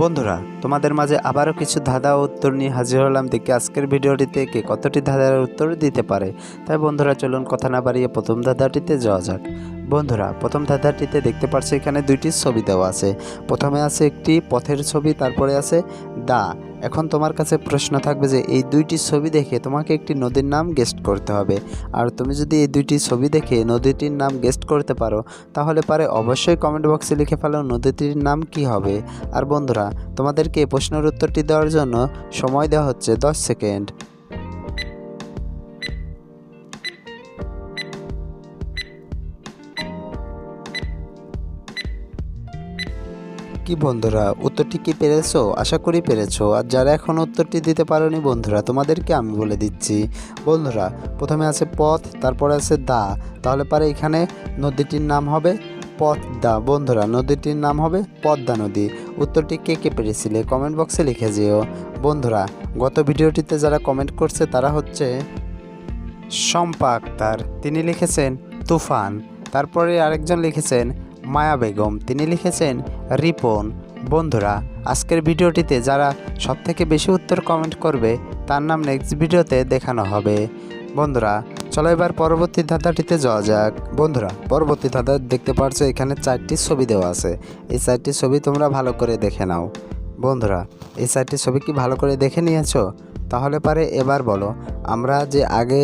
বন্ধুরা, তোমাদের মাঝে আবারও কিছু ধাঁধা উত্তর নিয়ে হাজির হলাম। দেখি আজকের ভিডিওটিতে কে কতটি ধাঁধার উত্তর দিতে পারে। তাই বন্ধুরা, চলুন কথা না বাড়িয়ে প্রথম ধাঁধাটিতে যাওয়া যাক। বন্ধুরা, প্রথম ধাঁধাটিতে দেখতে পাচ্ছ এখানে দুইটি ছবি দেওয়া আছে। প্রথমে আছে একটি পথের ছবি, তারপরে আছে দা। এখন তোমার কাছে প্রশ্ন থাকবে যে, এই দুইটি ছবি দেখে তোমাকে একটি নদীর নাম গেস্ট করতে হবে। আর তুমি যদি এই দুইটি ছবি দেখে নদীটির নাম গেস্ট করতে পারো, তাহলে পারে অবশ্যই কমেন্ট বক্সে লিখে ফেলো নদীটির নাম কি হবে। আর বন্ধুরা, তোমাদেরকে প্রশ্নের উত্তরটি দেওয়ার জন্য সময় দেওয়া হচ্ছে দশ সেকেন্ড। কি বন্ধুরা? উত্তরটি কি পেরেছ? আশা করি পেরেছ। আর যারা এখন উত্তরটি দিতে পারোনি বন্ধুরা, তোমাদেরকে আমি বলে দিচ্ছি। বন্ধুরা, প্রথমে আছে পথ, তারপরে আছে দা। তাহলে পারে এখানে নদীটির নাম হবে পদ্মা। বন্ধুরা, নদীটির নাম হবে পদ্মা নদী। উত্তরটি কে কে পেরেছিলে? কমেন্ট বক্সে লিখে যেও। বন্ধুরা, গত ভিডিওটিতে যারা কমেন্ট করছে তারা হচ্ছে শম্পা আক্তার। তিনি লিখেছেন তুফান। তারপরে আরেকজন লিখেছেন মায়া বেগম, তিনি লিখেছেন, রিপন, বন্ধুরা, আজকের ভিডিওটিতে যারা সবথেকে বেশি উত্তর কমেন্ট করবে, তার নাম নেক্সট ভিডিওতে দেখানো হবে। বন্ধুরা, চলো এবার পরবর্তী ধাঁধাটিতে যাওয়া যাক। বন্ধুরা, পরবর্তী ধাঁধা দেখতে পারছ, এখানে চারটি ছবি দেওয়া আছে। এই চারটি ছবি তোমরা ভালো করে দেখে নাও। বন্ধুরা, এই চারটি ছবি কি ভালো করে দেখে নিয়েছো? তাহলে পারে এবার বলো। আমরা যে আগে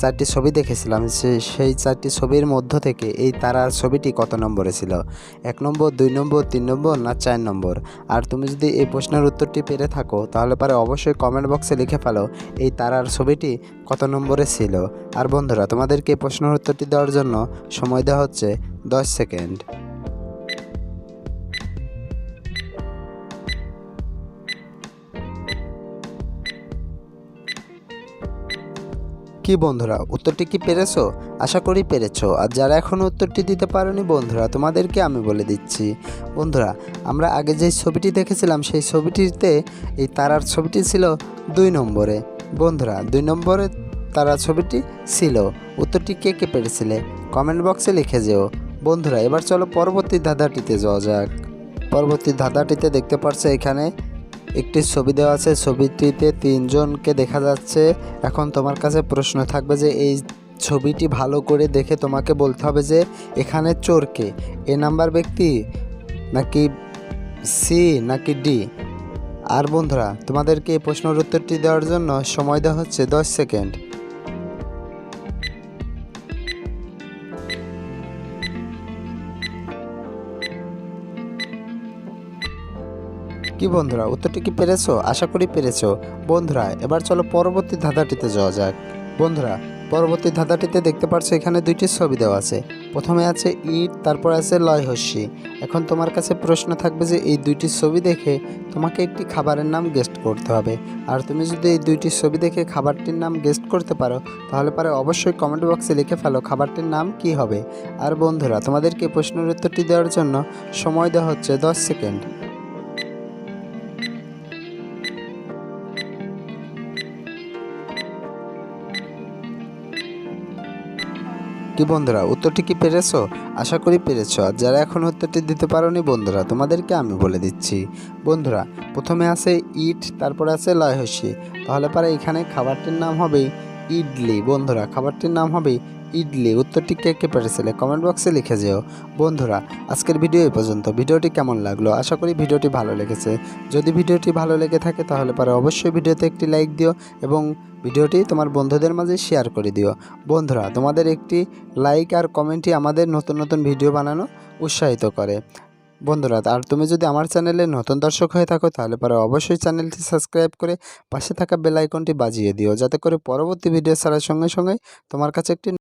চারটি ছবি দেখেছিলাম সেই চারটি ছবির মধ্য থেকে এই তারার ছবিটি কত নম্বরে ছিল? এক নম্বর, দুই নম্বর, তিন নম্বর না চার নম্বর? আর তুমি যদি এই প্রশ্নের উত্তরটি পেরে থাকো, তাহলে পরে অবশ্যই কমেন্ট বক্সে লিখে ফেলো এই তারার ছবিটি কত নম্বরে ছিল। আর বন্ধুরা, তোমাদেরকে প্রশ্নের উত্তরটি দেওয়ার জন্য সময় দেওয়া হচ্ছে দশ সেকেন্ড। কি বন্ধুরা, উত্তরটি কি পেরেছ? আশা করি পেরেছ। আর যারা এখনও উত্তরটি দিতে পারোনি বন্ধুরা, তোমাদেরকে আমি বলে দিচ্ছি। বন্ধুরা, আমরা আগে যে ছবিটি দেখেছিলাম, সেই ছবিটিতে এই তারার ছবিটি ছিল দুই নম্বরে। বন্ধুরা, দুই নম্বরে তারা ছবিটি ছিল। উত্তরটি কে কে পেরেছিলে? কমেন্ট বক্সে লিখে যেও। বন্ধুরা, এবার চলো পরবর্তী ধাঁধাটিতে যাওয়া যাক। পরবর্তী ধাঁধাটিতে দেখতে পারছ এখানে একটি ছবি দেওয়া আছে, ছবিটিতে তিনজনকে দেখা যাচ্ছে। এখন তোমার কাছে প্রশ্ন থাকবে যে, এই ছবিটি ভালো করে দেখে তোমাকে বলতে হবে যে, এখানে চোরকে এ নাম্বার ব্যক্তি নাকি সি নাকি ডি? আর বন্ধুরা, তোমাদেরকে এই প্রশ্নের উত্তরটি দেওয়ার জন্য সময় দেওয়া হচ্ছে দশ সেকেন্ড। কি বন্ধুরা, উত্তরটি কি পেরেছ? আশা করি পেরেছ। বন্ধুরা, এবার চলো পরবর্তী ধাঁধাটিতে যাওয়া যাক। বন্ধুরা, পরবর্তী ধাঁধাটিতে দেখতে পাচ্ছ এখানে দুইটি ছবি দেওয়া আছে। প্রথমে আছে ইট, তারপর আছে লয় হস্যি এখন তোমার কাছে প্রশ্ন থাকবে যে এই দুইটি ছবি দেখে তোমাকে একটি খাবারের নাম গেস্ট করতে হবে। আর তুমি যদি এই দুইটি ছবি দেখে খাবারটির নাম গেস্ট করতে পারো, তাহলে পারে অবশ্যই কমেন্ট বক্সে লিখে ফেলো খাবারটির নাম কি হবে। আর বন্ধুরা, তোমাদেরকে প্রশ্নের উত্তরটি দেওয়ার জন্য সময় দেওয়া হচ্ছে দশ সেকেন্ড। কি বন্ধুরা, উত্তরটি কি পেরেছ? আশা করি পেরেছ। আর যারা এখন উত্তরটি দিতে পারোনি বন্ধুরা, তোমাদেরকে আমি বলে দিচ্ছি। বন্ধুরা, প্রথমে আছে ইট, তারপরে আছে লয়হসি। তাহলে পারে এখানে খাবারটির নাম হবে ইডলি। বন্ধুরা, খাবারটির নাম হবে ইডলি উত্তরটি কে কে পেরেছিলে কমেন্ট বক্সে লিখে যেও। বন্ধুরা, আজকের ভিডিও এই পর্যন্ত। ভিডিওটি কেমন লাগল? আশা করি ভিডিওটি ভালো লেগেছে। যদি ভিডিওটি ভালো লেগে থাকে, তাহলে পারে অবশ্যই ভিডিওতে একটি লাইক দিও এবং ভিডিওটি তোমার বন্ধুদের মাঝে শেয়ার করে দিও। বন্ধুরা, তোমাদের একটি লাইক আর কমেন্টই আমাদের নতুন নতুন ভিডিও বানানো উৎসাহিত করে। বন্ধুরা, আর তুমি যদি আমার চ্যানেলে নতুন দর্শক হয়ে থাকো, তাহলে পরে অবশ্যই চ্যানেলটি সাবস্ক্রাইব করে পাশে থাকা বেল আইকনটি বাজিয়ে দিও, যাতে করে পরবর্তী ভিডিও ছাড়ার সঙ্গে সঙ্গে তোমার কাছে একটি